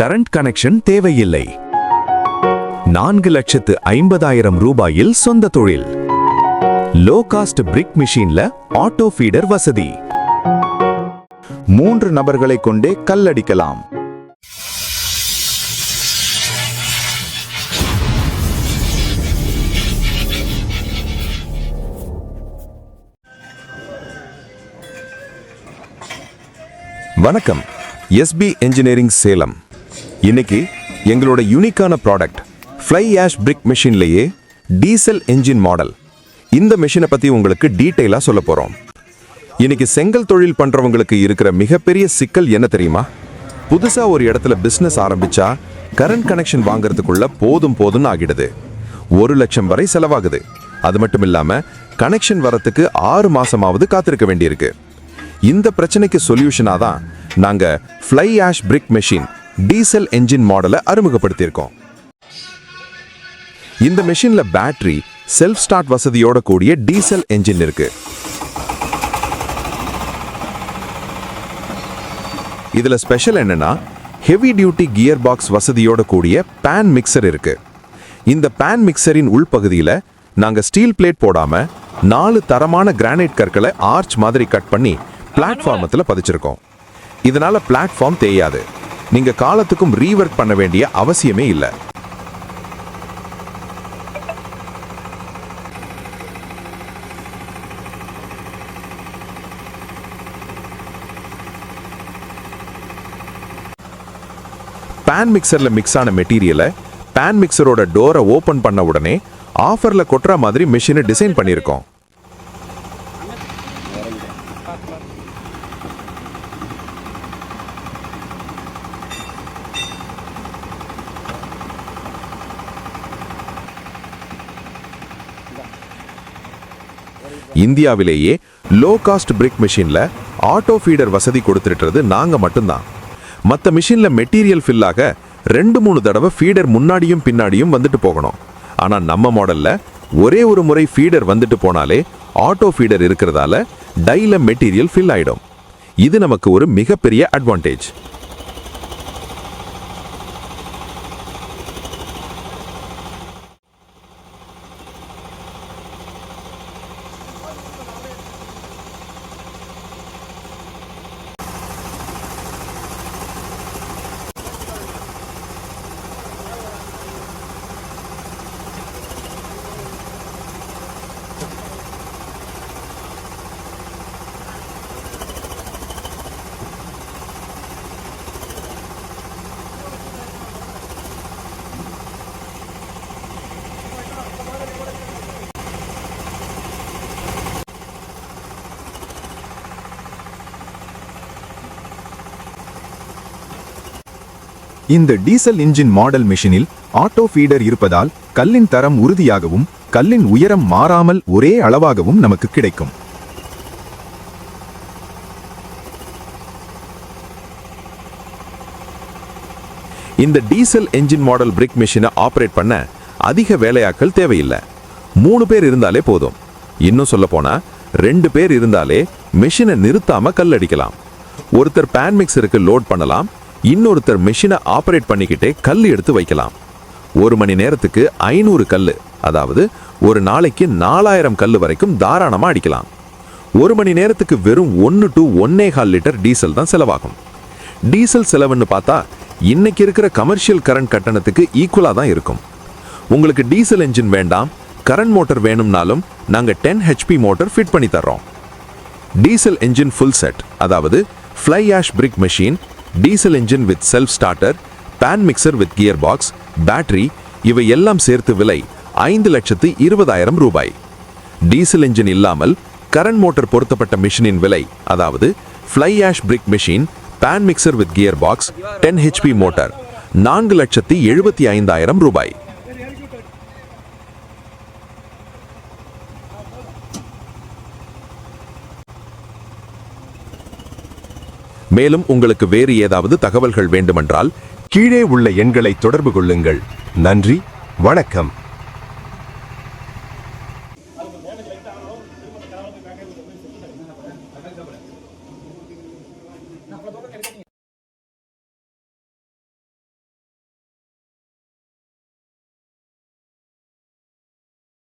Current connection தேவையில்லை. நான்கு லட்சத்து ஐம்பதாயிரம் ரூபாயில் சொந்த தொழில். லோ காஸ்ட் பிரிக் மிஷின்ல ஆட்டோ ஃபீடர் வசதி. மூன்று நபர்களை கொண்டே கல்லடிக்கலாம். வணக்கம். SP engineering Salem. இன்னைக்கு எங்களோட யூனிக்கான ப்ராடக்ட் ஃப்ளை ஆஷ் பிரிக் மிஷின்லேயே டீசல் என்ஜின் மாடல் இந்த மிஷினை பற்றி உங்களுக்கு டீட்டெயிலாக சொல்ல போகிறோம் இன்னைக்கு செங்கல் தொழில் பண்ணுறவங்களுக்கு இருக்கிற மிகப்பெரிய சிக்கல் என்ன தெரியுமா? புதுசாக ஒரு இடத்துல பிஸ்னஸ் ஆரம்பித்தா கரண்ட் கனெக்ஷன் வாங்குறதுக்குள்ள போதும் போதும்னு ஆகிடுது. ஒரு லட்சம் வரை செலவாகுது. அது மட்டும் இல்லாமல் கனெக்ஷன் வரத்துக்கு ஆறு மாதமாவது காத்திருக்க வேண்டியிருக்கு. இந்த பிரச்சனைக்கு சொல்யூஷனாக தான் நாங்கள் fly ash brick machine diesel engine மாடலை அறிமுகப்படுத்தியிருக்கோம். இந்த மிஷினில் பேட்டரி செல்ஃப் ஸ்டார்ட் வசதியோட கூடிய டீசல் என்ஜின் இருக்கு. இதில் ஸ்பெஷல் என்னன்னா ஹெவி டியூட்டி கியர் பாக்ஸ் வசதியோட கூடிய பேன் மிக்சர் இருக்கு. இந்த பேன் மிக்சரின் உள்பகுதியில் நாங்கள் ஸ்டீல் பிளேட் போடாமல் நாலு தரமான கிரானைட் கற்களை ஆர்ச் மாதிரி கட் பண்ணி பிளாட்ஃபார்மத்தில் பதிச்சிருக்கோம். இதனால் பிளாட்ஃபார்ம் தேயாது. நீங்க காலத்துக்கும் ரீவர்க் பண்ண வேண்டிய அவசியமே இல்லை. பேன் மிக்சர்ல மிக்ஸ் ஆன மெட்டீரியலை பேன் மிக்சரோட டோரை ஓபன் பண்ண உடனே ஆஃபர்ல கொட்டுற மாதிரி மிஷினை டிசைன் பண்ணியிருக்கோம். இந்தியாவிலேயே லோ காஸ்ட் பிரிக் மிஷினில் ஆட்டோ ஃபீடர் வசதி கொடுத்துட்டுறது நாங்கள் மட்டும்தான். மற்ற மிஷினில் மெட்டீரியல் ஃபில்லாக ரெண்டு மூணு தடவை ஃபீடர் முன்னாடியும் பின்னாடியும் வந்துட்டு போகணும். ஆனால் நம்ம மாடலில் ஒரே ஒரு முறை ஃபீடர் வந்துட்டு போனாலே ஆட்டோ ஃபீடர் இருக்கிறதால டைல மெட்டீரியல் ஃபில் ஆகிடும் இது நமக்கு ஒரு மிகப்பெரிய அட்வான்டேஜ் இந்த டீசல் இன்ஜின் மாடல் மிஷினில் ஆட்டோ ஃபீடர் இருப்பதால் கல்லின் தரம் உறுதியாகவும் கல்லின் உயரம் மாறாமல் ஒரே அளவாகவும் நமக்கு கிடைக்கும். இந்த டீசல் என்ஜின் மாடல் பிரிக் மிஷினை ஆப்ரேட் பண்ண அதிக வேலையாட்கள் தேவையில்லை. மூணு பேர் இருந்தாலே போதும். இன்னும் சொல்ல போனா ரெண்டு பேர் இருந்தாலே மிஷினை நிறுத்தாம கல் அடிக்கலாம். ஒருத்தர் பேன் மிக்சருக்கு லோட் பண்ணலாம் இன்னொருத்தர் மிஷினை ஆப்ரேட் பண்ணிக்கிட்டே கல் எடுத்து வைக்கலாம். ஒரு மணி நேரத்துக்கு ஐநூறு கல் அதாவது ஒரு நாளைக்கு நாலாயிரம் கல் வரைக்கும் தாராளமாக அடிக்கலாம். ஒரு மணி நேரத்துக்கு வெறும் ஒன்று டு ஒன்னே கால் லிட்டர் டீசல் தான் செலவாகும். டீசல் செலவுன்னு பார்த்தா இன்னைக்கு இருக்கிற கமர்ஷியல் கரண்ட் கட்டணத்துக்கு ஈக்குவலாக தான் இருக்கும். உங்களுக்கு டீசல் என்ஜின் வேண்டாம் கரண்ட் மோட்டர் வேணும்னாலும் நாங்கள் டென் ஹெச்பி மோட்டர் ஃபிட் பண்ணி தர்றோம். டீசல் என்ஜின் ஃபுல் செட் அதாவது fly ash brick machine diesel engine with self starter pan mixer with gear box battery இவை எல்லாம் சேர்த்து விலை ஐந்து லட்சத்து இருபதாயிரம் ரூபாய். டீசல் என்ஜின் இல்லாமல் கரண்ட் மோட்டார் பொருத்தப்பட்ட மிஷினின் விலை அதாவது fly ash brick machine pan mixer with gear box ten HP motor நான்கு லட்சத்து எழுபத்தி ஐந்தாயிரம் ரூபாய். மேலும் உங்களுக்கு வேறு ஏதாவது தகவல்கள் வேண்டுமென்றால் கீழே உள்ள எண்களை தொடர்பு கொள்ளுங்கள். நன்றி வணக்கம்.